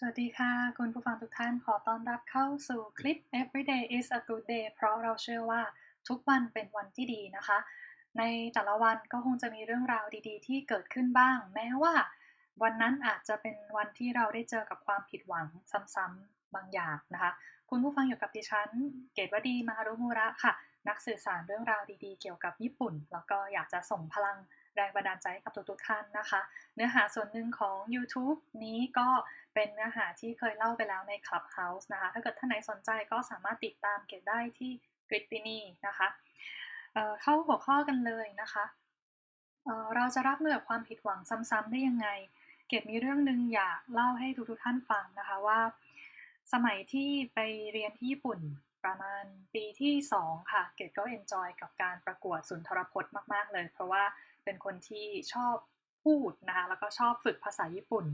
สวัสดีค่ะ คุณผู้ฟังทุกท่านขอต้อนรับเข้าสู่คลิป Everyday is a good day เพราะเราเชื่อว่าทุกวันเป็นวันที่ดีนะคะ ในแต่ละวันก็คงจะมีเรื่องราวดีๆ ที่เกิดขึ้นบ้าง แม้ว่า วันนั้นอาจจะเป็นวันที่เราได้เจอกับความผิดหวังซ้ำๆบางอย่างนะคะ คุณผู้ฟังอยู่กับดิฉัน เกตวดีมาฮารุมูระค่ะ นักสื่อสารเรื่องราวดีๆ เกี่ยวกับญี่ปุ่น แล้วก็อยากจะส่งพลัง แรงบันดาลใจให้กับทุกๆท่านนะคะ เนื้อหาส่วนหนึ่งของ YouTube นี้ก็เป็นเนื้อหาที่เคยเล่าไปแล้วใน Clubhouse นะคะ ถ้าเกิดท่านไหนสนใจก็สามารถติดตามเกตได้ที่กริตตินีนะคะเเข้าหัวข้อกันเลยนะคะเเราจะรับมือกับความผิดหวังซ้ำๆได้ยังไง เกตมีเรื่องหนึ่งอยากเล่าให้ทุกๆท่านฟังนะคะว่า สมัยที่ไปเรียนที่ญี่ปุ่นประมาณปีที่ 2 ค่ะ เกดก็เอนจอยกับการประกวดสุนทรพจน์มาก ๆ เลย เพราะว่า เป็นคนที่ชอบพูดนะคะแล้วก็ชอบฝึกภาษาญี่ปุ่น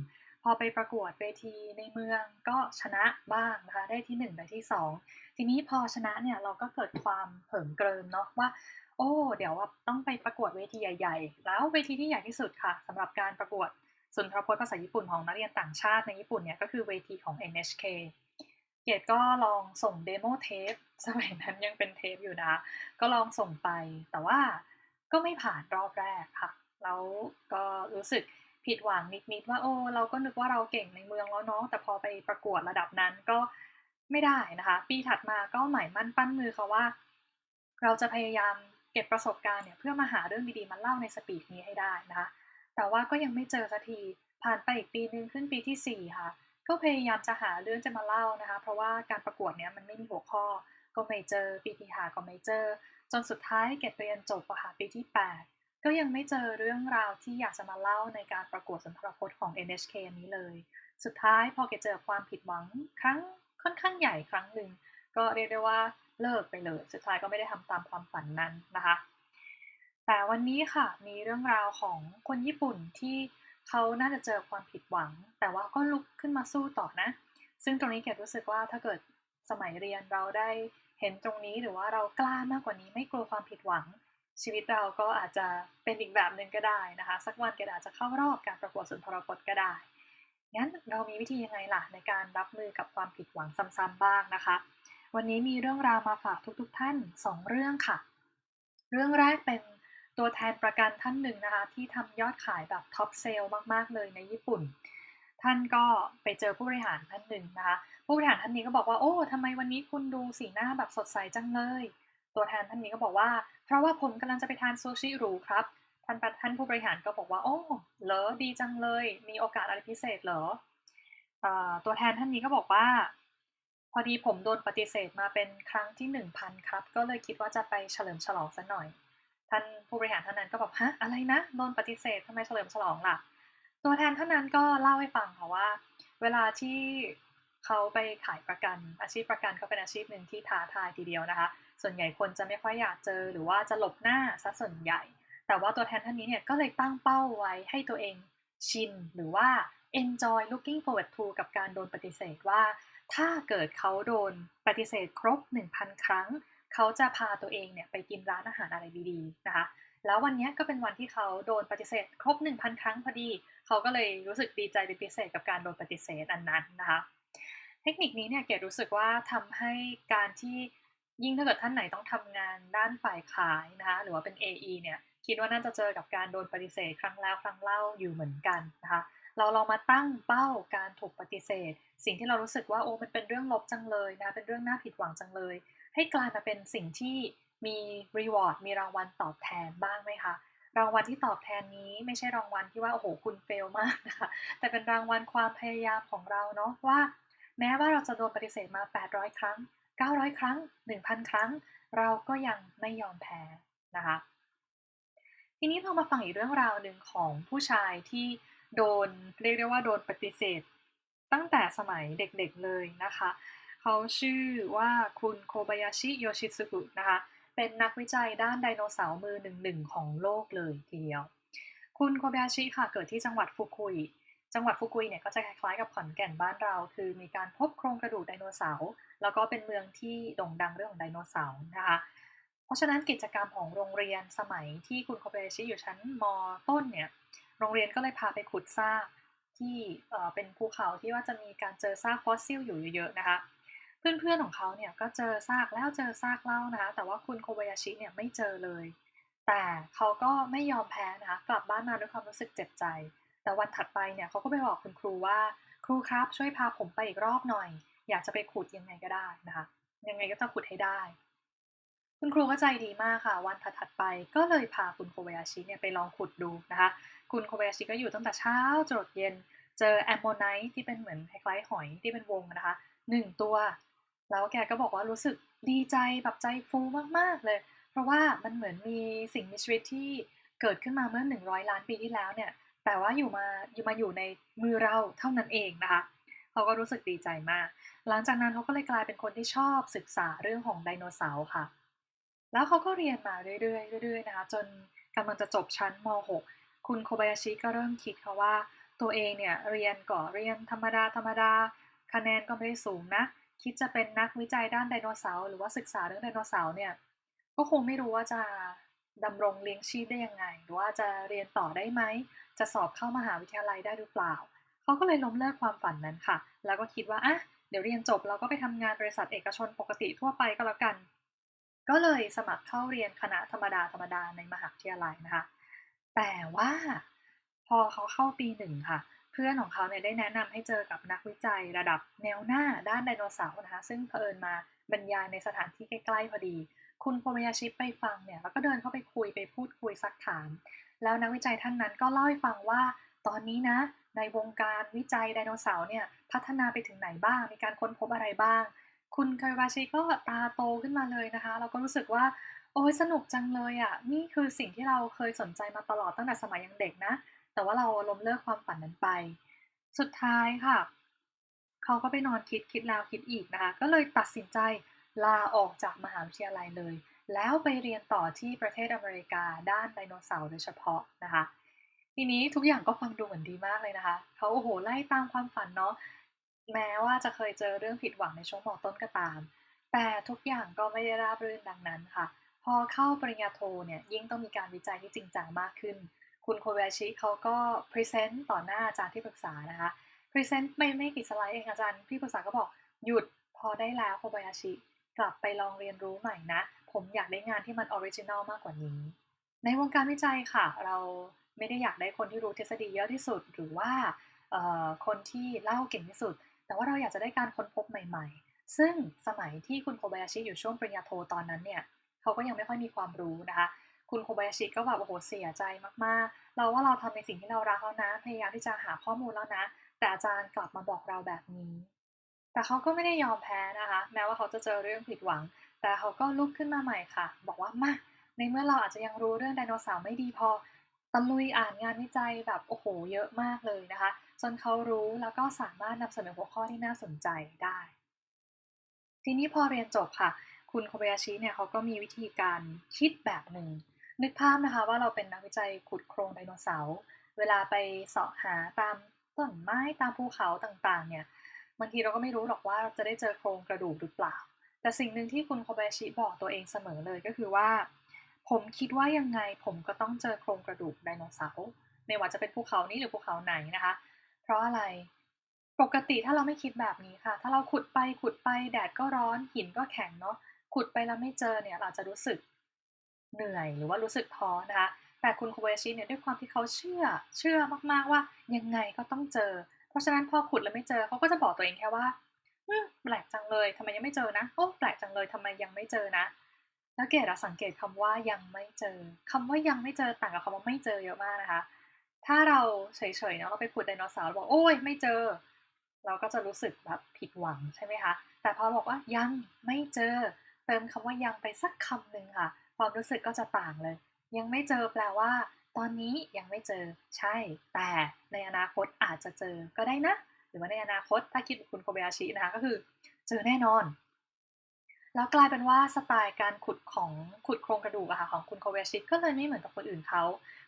พอไปประกวดเวทีในเมืองก็ชนะบ้างนะคะได้ที่1ได้ที่ 2 ทีนี้พอชนะเนี่ยเราก็เกิดความเผิมเกริมเนาะว่าโอ้เดี๋ยวต้องไปประกวดเวทีใหญ่ ๆ แล้วเวทีที่ใหญ่ที่สุดค่ะสำหรับการประกวดสุนทรพจน์ภาษาญี่ปุ่นของนักเรียนต่างชาติในญี่ปุ่นเนี่ยก็คือเวทีของ NHK เกดก็ลองส่งเดโมเทปสมัยนั้นยังเป็นเทปอยู่นะ ก็ลองส่งไปแต่ว่า ก็ไม่ผ่านรอบแรกค่ะ แล้วก็รู้สึกผิดหวังนิดๆว่าโอ้เราก็นึกว่าเราเก่งในเมืองแล้วเนาะแต่พอไปประกวดระดับนั้นก็ไม่ได้นะคะ ปีถัดมาก็หมายมั่นปั้นมือเขาว่า เราจะพยายามเก็บประสบการณ์เนี่ยเพื่อมาหาเรื่องดีๆมาเล่าในสปีดนี้ให้ได้นะคะแต่ว่าก็ยังไม่เจอสักทีผ่านไปอีกปีนึงขึ้นปีที่ 4 ค่ะ ก็พยายามจะหาเรื่องจะมาเล่านะคะ เพราะว่าการประกวดเนี้ยมันไม่มีหัวข้อ ก็ไม่เจอปีที่หาก็ไม่เจอ นสุดท้ายเกตเรียนจบอะค่ะปีที่ 8 ก็ยังไม่เจอเรื่องราวที่อยากจะมาเล่าในการประกวดสุนทรพจน์ของ NHK นี้เลย สุดท้ายพอเกตเจอความผิดหวังครั้งค่อนข้างใหญ่ครั้งหนึ่งก็เรียกได้ว่าเลิกไปเลย สุดท้ายก็ไม่ได้ทำตามความฝันนั้นนะคะ แต่วันนี้ค่ะมีเรื่องราวของคนญี่ปุ่นที่เขาน่าจะเจอความผิดหวัง แต่ว่าก็ลุกขึ้นมาสู้ต่อนะ ซึ่งตรงนี้เกดรู้สึกว่าถ้าเกิดสมัยเรียนเราได้ เห็นตรงนี้หรือว่าเรากล้ามากกว่านี้ไม่กลัวความผิดหวัง ชีวิตเราก็อาจจะเป็นอีกแบบหนึ่งก็ได้นะคะ สักวันกดอาจจะเข้ารอบการประกวดสุนทรพจน์ก็ได้งั้นเรามีวิธียังไงล่ะในการรับมือกับความผิดหวังซ้ำๆบ้างนะคะ วันนี้มีเรื่องราวมาฝากทุกๆ ท่าน 2 เรื่องค่ะ เรื่องแรกเป็นตัวแทนประกันท่านหนึ่งนะคะ ที่ทำยอดขายแบบท็อปเซลล์มากๆเลยในญี่ปุ่น ท่านก็ไปเจอผู้บริหารท่านหนึ่งนะคะ ผู้บริหารท่านนี้ก็บอกว่า โอ้ทำไมวันนี้คุณดูสีหน้าแบบสดใสจังเลย ตัวแทนท่านนี้ก็บอกว่า เพราะว่าผมกำลังจะไปทานซูชิหรูครับ ท่านท่านผู้บริหารก็บอกว่า โอ้เหรอดีจังเลย มีโอกาสอะไรพิเศษเหรอตัวแทนท่านนี้ก็บอกว่า พอดีผมโดนปฏิเสธมาเป็นครั้งที่หนึ่งพันครับ ก็เลยคิดว่าจะไปเฉลิมฉลองซะหน่อย ท่านผู้บริหารท่านนั้นก็บอกฮะอะไรนะโดนปฏิเสธทำไมเฉลิมฉลองล่ะ ตัวแทนท่านนั้นก็เล่าให้ฟังค่ะว่า เวลาที่ เขาไปขายประกันอาชีพประกันก็เป็นอาชีพหนึ่งที่ท้าทายทีเดียวนะคะ ส่วนใหญ่คนจะไม่ค่อยอยากเจอหรือว่าจะหลบหน้าซะส่วนใหญ่ แต่ว่าตัวแทนท่านนี้เนี่ยก็เลยตั้งเป้าไว้ให้ตัวเองชินหรือว่า enjoy looking forward to กับการโดนปฏิเสธว่า ถ้าเกิดเขาโดนปฏิเสธครบ 1,000 ครั้ง เขาจะพาตัวเองเนี่ยไปกินร้านอาหารอะไรดีๆนะคะแล้ววันนี้ก็เป็นวันที่เขาโดนปฏิเสธครบ 1,000 ครั้งพอดี เขาก็เลยรู้สึกดีใจเป็นพิเศษกับการโดนปฏิเสธอันนั้นนะคะ เทคนิคนี้เนี่ยเกดรู้สึกว่าทำให้การที่ยิ่งถ้าเกิดท่านไหนต้องทำงานด้านฝ่ายขายนะคะหรือว่าเป็น AE เนี่ยคิดว่าน่าจะเจอกับการโดนปฏิเสธครั้งแล้วครั้งเล่าอยู่เหมือนกันนะคะเราลองมาตั้งเป้าการถูกปฏิเสธ สิ่งที่เรารู้สึกว่าโอ้มันเป็นเรื่องลบจังเลยนะเป็นเรื่องน่าผิดหวังจังเลย ให้กลายมาเป็นสิ่งที่มีรีวอร์ดมีรางวัลตอบแทนบ้างไหมคะรางวัลที่ตอบแทนนี้ไม่ใช่รางวัลที่ว่าโอ้โหคุณเฟลมากนะคะแต่เป็นรางวัลความพยายามของเราเนาะว่า แม้ว่าเราจะโดนปฏิเสธมา 800 ครั้ง 900 ครั้ง 1,000 ครั้ง เราก็ยังไม่ยอมแพ้นะคะ ทีนี้เรามาฟังอีกเรื่องราวหนึ่งของผู้ชายที่โดนเรียกได้ว่าโดนปฏิเสธ ตั้งแต่สมัยเด็กๆเลยนะคะ เขาชื่อว่าคุณโคบายาชิโยชิสุกุนะคะ เป็นนักวิจัยด้านไดโนเสาร์มือหนึ่งหนึ่งของโลกเลยทีเดียว คุณโคบายาชิค่ะเกิดที่จังหวัดฟุกุย จังหวัดฟุกุยเนี่ยก็จะคล้ายๆกับขอนแก่นบ้านเรา คือมีการพบโครงกระดูกไดโนเสาร์แล้วก็เป็นเมืองที่โด่งดังเรื่องของไดโนเสาร์นะคะเพราะฉะนั้นกิจกรรมของโรงเรียนสมัยที่คุณโคบยชิอยู่ชั้นมต้นเนี่ยโรงเรียนก็เลยพาไปขุดซากที่เป็นภูเขาที่ว่าจะมีการเจอซากฟอสซิลอยู่เยอะๆนะคะเพื่อนๆของเขาเนี่ยก็เจอซากแล้วเจอซากเล่านะคะแต่ว่าคุณโคบายาชิเนี่ยไม่เจอเลย แต่เขาก็ไม่ยอมแพ้นะคะกลับบ้านมาด้วยความรู้สึกเจ็บใจ แต่วันถัดไปเนี่ยเขาก็ไปบอกคุณครูว่า ครูครับช่วยพาผมไปอีกรอบหน่อย อยากจะไปขุดยังไงก็ได้นะคะ ยังไงก็จะขุดให้ได้ คุณครูก็ใจดีมากค่ะ วันถัดไปก็เลยพาคุณโคบยาชิเนี่ยไปลองขุดดูนะคะ คุณโคบยาชิก็อยู่ตั้งแต่เช้าจรดเย็น เจอแอมโมไนท์ที่เป็นเหมือนคล้ายๆหอยที่เป็นวงนะคะหนึ่งตัว แล้วแกก็บอกว่ารู้สึกดีใจแบบใจฟูมากๆเลย เพราะว่ามันเหมือนมีสิ่งมีชีวิตที่เกิดขึ้นมาเมื่อ 100 ล้านปีที่แล้วเนี่ย แต่ว่าอยู่มาอยู่มาอยู่ในมือเราเท่านั้นเองนะคะเขาก็รู้สึกดีใจมาก หลังจากนั้นเขาก็เลยกลายเป็นคนที่ชอบศึกษาเรื่องของไดโนเสาร์ค่ะ แล้วเขาก็เรียนมาเรื่อยๆเรื่อยๆนะคะจนกำลังจะจบชั้นม .6 คุณโคบายาชิก็เริ่มคิดค่ะว่าตัวเองเนี่ยเรียนก่อเรียนธรรมดาธรรมดา คะแนนก็ไม่ได้สูงนะ คิดจะเป็นนักวิจัยด้านไดโนเสาร์หรือว่าศึกษาเรื่องไดโนเสาร์เนี่ยก็คงไม่รู้ว่าจะดำรงเลี้ยงชีพได้ยังไง หรือว่าจะเรียนต่อได้ไหม จะสอบเข้ามหาวิทยาลัยได้หรือเปล่า เขาก็เลยล้มเลิกความฝันนั้นค่ะ แล้วก็คิดว่าอะเดี๋ยวเรียนจบเราก็ไปทำงานบริษัทเอกชนปกติทั่วไปก็แล้วกัน ก็เลยสมัครเข้าเรียนคณะธรรมดาธรรมดาในมหาวิทยาลัยนะคะ แต่ว่าพอเขาเข้าปีหนึ่งค่ะ เพื่อนของเขาเนี่ยได้แนะนำให้เจอกับนักวิจัยระดับแนวหน้าด้านไดโนเสาร์นะคะ ซึ่งเผอิญมาบรรยายในสถานที่ใกล้ๆพอดี คุณโคมยาชิไปฟังเนี่ยแล้วก็เดินเข้าไปคุยไปพูดคุยซักถาม แล้วนักวิจัยท่านนั้นก็เล่าให้ฟังว่า ตอนนี้นะ ในวงการวิจัยไดโนเสาร์เนี่ยพัฒนาไปถึงไหนบ้าง มีการค้นพบอะไรบ้าง คุณคาบาชิก็ตาโตขึ้นมาเลยนะคะ เราก็รู้สึกว่า โอ้ยสนุกจังเลยอะ่ะ นี่คือสิ่งที่เราเคยสนใจมาตลอดตั้งแต่สมัยยังเด็กนะ แต่ว่าเราล้มเลิกความฝันนั้นไป สุดท้ายค่ะ เขาก็ไปนอนคิดคิดแล้วคิดอีกนะคะ ก็เลยตัดสินใจลาออกจากมหาวิทยาลัยเลย แล้วไปเรียนต่อที่ประเทศอเมริกาด้านไดโนเสาร์โดยเฉพาะนะคะ ทีนี้ทุกอย่างก็ฟังดูเหมือนดีมากเลยนะคะ เขาโอ้โหไล่ตามความฝันเนาะแม้ว่าจะเคยเจอเรื่องผิดหวังในช่วงมต้นก็ตาม แต่ทุกอย่างก็ไม่ได้ราบรื่นดังนั้นค่ะ พอเข้าปริญญาโทเนี่ยยิ่งต้องมีการวิจัยที่จริงจังมากขึ้น คุณโคเบาชิเขาก็พรีเซนต์ต่อหน้าอาจารย์ที่ปรึกษานะคะพรีเซนต์ไม่ไม่กี่สไลด์เองอาจารย์ที่ปรึกษาก็บอกหยุดพอได้แล้วโคเบาชิกลับไปลองเรียนรู้ใหม่นะ ผมอยากได้งานที่มันออริจินอลมากกว่านี้ ในวงการวิจัยค่ะ เราไม่ได้อยากได้คนที่รู้ทฤษฎีเยอะที่สุด หรือว่าคนที่เล่าเก่งที่สุด แต่ว่าเราอยากจะได้การค้นพบใหม่ ๆ ซึ่งสมัยที่คุณโคบายาชิอยู่ช่วงปริญญาโทตอนนั้นเนี่ยเขาก็ยังไม่ค่อยมีความรู้นะคะ คุณโคบายาชิก็แบบโอ้โหเสียใจมากๆ เราว่าเราทำในสิ่งที่เรารักแล้วนะ พยายามที่จะหาข้อมูลแล้วนะ แต่อาจารย์กลับมาบอกเราแบบนี้ แต่เขาก็ไม่ได้ยอมแพ้นะคะ แม้ว่าเขาจะเจอเรื่องผิดหวัง แต่เขาก็ลุกขึ้นมาใหม่ค่ะ บอกว่ามาในเมื่อเราอาจจะยังรู้เรื่องไดโนเสาร์ไม่ดีพอตะลุยอ่านงานวิจัยแบบโอ้โหเยอะมากเลยนะคะ จนเขารู้แล้วก็สามารถนำเสนอหัวข้อที่น่าสนใจได้ ทีนี้พอเรียนจบค่ะ คุณโคเบยาชิเนี่ยเขาก็มีวิธีการคิดแบบหนึ่ง นึกภาพนะคะว่าเราเป็นนักวิจัยขุดโครงไดโนเสาร์เวลาไปเสาะหาตามต้นไม้ตามภูเขาต่างๆเนี่ยบางทีเราก็ไม่รู้หรอกว่าจะได้เจอโครงกระดูกหรือเปล่า แต่สิ่งหนึ่งที่คุณโคเบาชิบอกตัวเองเสมอเลยก็คือว่า ผมคิดว่ายังไงผมก็ต้องเจอโครงกระดูกไดโนเสาร์ไม่ว่าจะเป็นภูเขานี้หรือภูเขาไหนนะคะ เพราะอะไรปกติถ้าเราไม่คิดแบบนี้ค่ะ ถ้าเราขุดไปขุดไปแดดก็ร้อนหินก็แข็งเนาะขุดไปแล้วไม่เจอเนี่ยเราจะรู้สึกเหนื่อยหรือว่ารู้สึกท้อนะคะแต่คุณโคเบชิเนี่ยด้วยความที่เขาเชื่อเชื่อมากๆว่ายังไงก็ต้องเจอ เพราะฉะนั้นพอขุดแล้วไม่เจอเขาก็จะบอกตัวเองแค่ว่า แปลกจังเลยทำไมยังไม่เจอนะโอ้แปลกจังเลยทำไมยังไม่เจอนะแล้วเกดสังเกตคำว่ายังไม่เจอคำว่ายังไม่เจอต่างกับคำว่าไม่เจอเยอะมากนะคะ ถ้าเราเฉยๆเนาะเราไปขุดไดโนเสาร์บอกโอ้ยไม่เจอ เราก็จะรู้สึกแบบผิดหวังใช่ไหมคะแต่พอบอกว่ายังไม่เจอ เติมคำว่ายังไปสักคำหนึ่งค่ะ ความรู้สึกก็จะต่างเลย ยังไม่เจอแปลว่า ตอนนี้ยังไม่เจอ ใช่ แต่ในอนาคตอาจจะเจอก็ได้นะ รือว่าในอนาคตถ้าคิดคุณโคเบยาชินะคะก็คือ เจอแน่นอน แล้วกลายเป็นว่าสไตล์การขุดของขุดโครงกระดูกอะค่ะของคุณโคเวชิก็เลยไม่เหมือนกับคนอื่นเขา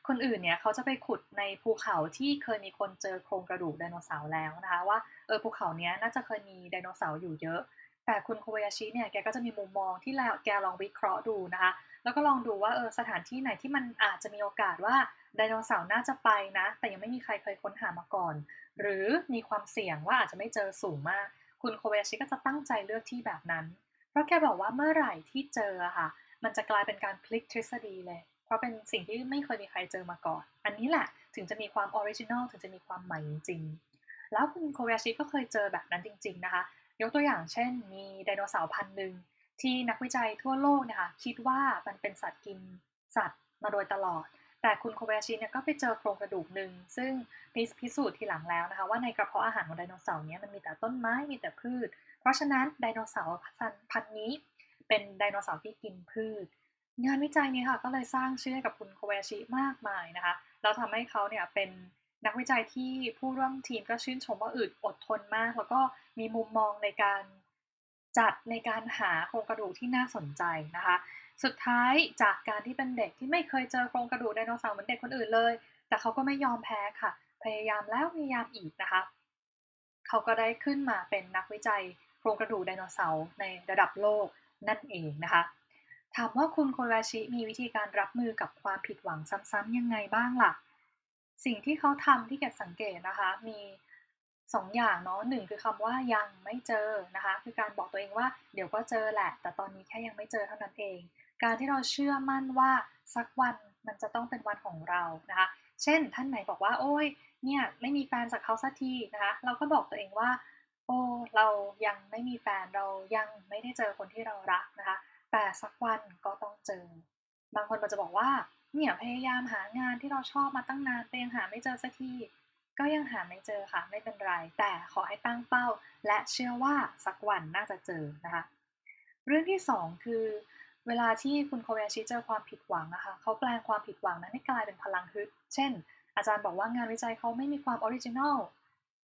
คนอื่นเนี่ยเขาจะไปขุดในภูเขาที่เคยมีคนเจอโครงกระดูกไดโนเสาร์แล้วนะคะว่าเออภูเขาเนี้ยน่าจะเคยมีไดโนเสาร์อยู่เยอะ แต่คุณโคเวชิเนี่ยแกก็จะมีมุมมองที่แล้วแกลองวิเคราะห์ดูนะคะ แล้วก็ลองดูว่าเออสถานที่ไหนที่มันอาจจะมีโอกาสว่าไดโนเสาร์น่าจะไปนะ แต่ยังไม่มีใครเคยค้นหามาก่อน หรือมีความเสี่ยงว่าอาจจะไม่เจอสูงมาก คุณโคเบยาชิก็จะตั้งใจเลือกที่แบบนั้น เพราะแกบอกว่าเมื่อไหร่ที่เจอค่ะ มันจะกลายเป็นการพลิกทฤษฎีเลย เพราะเป็นสิ่งที่ไม่เคยมีใครเจอมาก่อน อันนี้แหละถึงจะมีความออริจินอลถึงจะมีความใหม่จริง แล้วคุณโคเบยาชิก็เคยเจอแบบนั้นจริง ๆนะคะ ยกตัวอย่างเช่น มีไดโนเสาร์พันหนึ่งที่นักวิจัยทั่วโลกนี่ยค่ะคิดว่ามันเป็นสัตว์กินสัตว์มาโดยตลอด แต่คุณโคเบยาชิเนี่ยก็ไปเจอโครงกระดูกหนึ่งซึ่งพิสูจน์ทีหลังแล้วนะคะ ว่าในกระเพาะอาหารของไดโนเสาร์เนี้ยมันมีแต่ต้นไม้มีแต่พืช เพราะฉะนั้นไดโนเสาร์พันธุ์นี้ เป็นไดโนเสาร์ที่กินพืช งานวิจัยนี้ค่ะก็เลยสร้างชื่อให้กับคุณโคเบยาชิมากมายนะคะแล้วทำให้เขาเนี่ยเป็นนักวิจัยที่ผู้ร่วมทีมก็ชื่นชมว่าอึดอดทนมาก แล้วก็มีมุมมองในการจัดในการหาโครงกระดูกที่น่าสนใจนะคะ สุดท้ายจากการที่เป็นเด็กที่ไม่เคยเจอโครงกระดูกไดโนเสาร์เหมือนเด็กคนอื่นเลย แต่เขาก็ไม่ยอมแพ้ค่ะ พยายามแล้วพยายามอีกนะคะ เขาก็ได้ขึ้นมาเป็นนักวิจัยโครงกระดูกไดโนเสาร์ในระดับโลกนั่นเองนะคะ ถามว่าคุณโคราชิมีวิธีการรับมือกับความผิดหวังซ้ำๆยังไงบ้างล่ะ สิ่งที่เขาทำที่เก็บสังเกตนะคะ มีสองอย่างเนาะหนึ่งคือคำว่ายังไม่เจอนะคะ คือการบอกตัวเองว่าเดี๋ยวก็เจอแหละ แต่ตอนนี้แค่ยังไม่เจอเท่านั้นเอง การที่เราเชื่อมั่นว่าสักวันมันจะต้องเป็นวันของเรานะคะ เช่นท่านไหนบอกว่าโอ้ยเนี่ยไม่มีแฟนจากเขาสักทีนะคะ เราก็บอกตัวเองว่า โอ้เรายังไม่มีแฟนเรายังไม่ได้เจอคนที่เรารักนะคะ แต่สักวันก็ต้องเจอ บางคนมันจะบอกว่าเนี่ยพยายามหางานที่เราชอบมาตั้งนานแต่ยังหาไม่เจอสักทีก็ยังหาไม่เจอค่ะไม่เป็นไร แต่ขอให้ตั้งเป้า และเชื่อว่าสักวันน่าจะเจอนะคะ เรื่องที่ 2 คือ เวลาที่คุณโคเบยชิเจอความผิดหวังนะคะเขาแปลงความผิดหวังนั้นให้กลายเป็นพลังฮึด เช่น อาจารย์บอกว่างานวิจัยเขาไม่มีความออริจินอล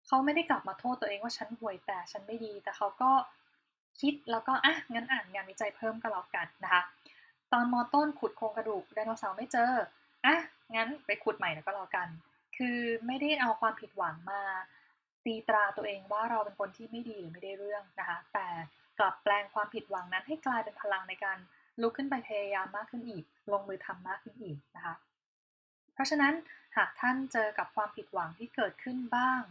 เขาไม่ได้กลับมาโทษตัวเองว่าฉันห่วยแต่ฉันไม่ดี แต่เขาก็คิดแล้วก็อะงั้นอ่านงานวิจัยเพิ่มก็แล้วกันนะคะ ตอนมอต้นขุดโครงกระดูกไดโนเสาร์ไม่เจออะงั้นไปขุดใหม่ก็แล้วกัน คือไม่ได้เอาความผิดหวังมา ตีตราตัวเองว่าเราเป็นคนที่ไม่ดีหรือไม่ได้เรื่องนะคะ แต่กลับแปลงความผิดหวังนั้นให้กลายเป็นพลังในการ ลุกขึ้นไปพยายามมากขึ้นอีก ลงมือทำมากขึ้นอีกนะคะ เพราะฉะนั้นหากท่านเจอกับความผิดหวังที่เกิดขึ้นบ้าง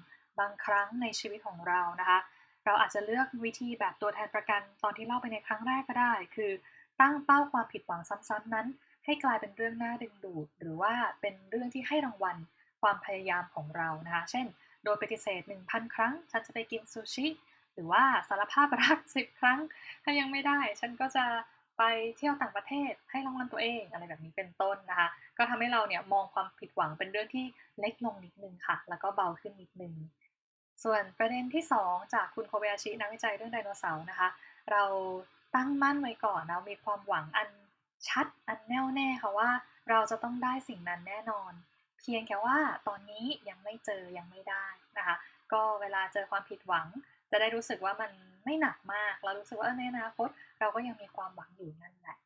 บางครั้งในชีวิตของเรานะคะ เราอาจจะเลือกวิธีแบบตัวแทนประกันตอนที่เล่าไปในครั้งแรกก็ได้ คือ ตั้งเป้าความผิดหวังซ้ำๆนั้น ให้กลายเป็นเรื่องน่าดึงดูด หรือว่าเป็นเรื่องที่ให้รางวัลความพยายามของเรานะคะ เช่น โดยปฏิเสธ 1,000 ครั้ง ฉันจะไปกินซูชิ หรือว่าสารภาพรัก 10 ครั้ง ถ้ายังไม่ได้ ฉันก็จะ ไปเที่ยวต่างประเทศให้รางวัลตัวเองอะไรแบบนี้เป็นต้นนะคะ ก็ทำให้เราเนี่ยมองความผิดหวังเป็นเรื่องที่เล็กลงนิดนึงค่ะ แล้วก็เบาขึ้นนิดนึง ส่วนประเด็นที่ 2 จากคุณโคเบยาชินักวิจัยเรื่องไดโนเสาร์นะคะ เราตั้งมั่นไว้ก่อนนะมีความหวังอันชัดอันแน่วแน่ค่ะว่า เราจะต้องได้สิ่งนั้นแน่นอน เพียงแค่ว่าตอนนี้ยังไม่เจอยังไม่ได้นะคะ ก็เวลาเจอความผิดหวัง จะได้รู้สึกว่ามันไม่หนักมาก เรารู้สึกว่าในอนาคตเราก็ยังมีความหวังอยู่นั่นแหละ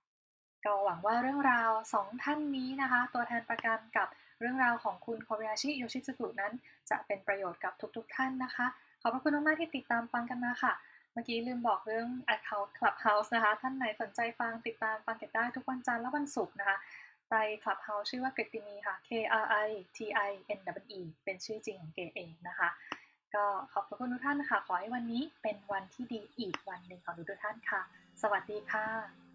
ก็หวังว่าเรื่องราวสองท่านนี้นะคะ ตัวแทนประกันกับเรื่องราวของคุณโคเบยาชิโยชิสุกุนั้น จะเป็นประโยชน์กับทุกๆทท่านนะคะ ขอบพระคุณมากๆที่ติดตามฟังกันมาค่ะ เมื่อกี้ลืมบอกเรื่อง Account Clubhouse นะคะ ท่านไหนสนใจฟังติดตามฟังกันได้ทุกวันจันทร์และวันศุกร์นะคะในคลับเฮาส์ชื่อว่ากฤตินีค่ะ K R I T I N W E เป็นชื่อจริงของเกเองนะคะ ก็ขอบคุณทุกท่านค่ะ ขอให้วันนี้เป็นวันที่ดีอีกวันหนึ่งของทุกท่านค่ะ สวัสดีค่ะ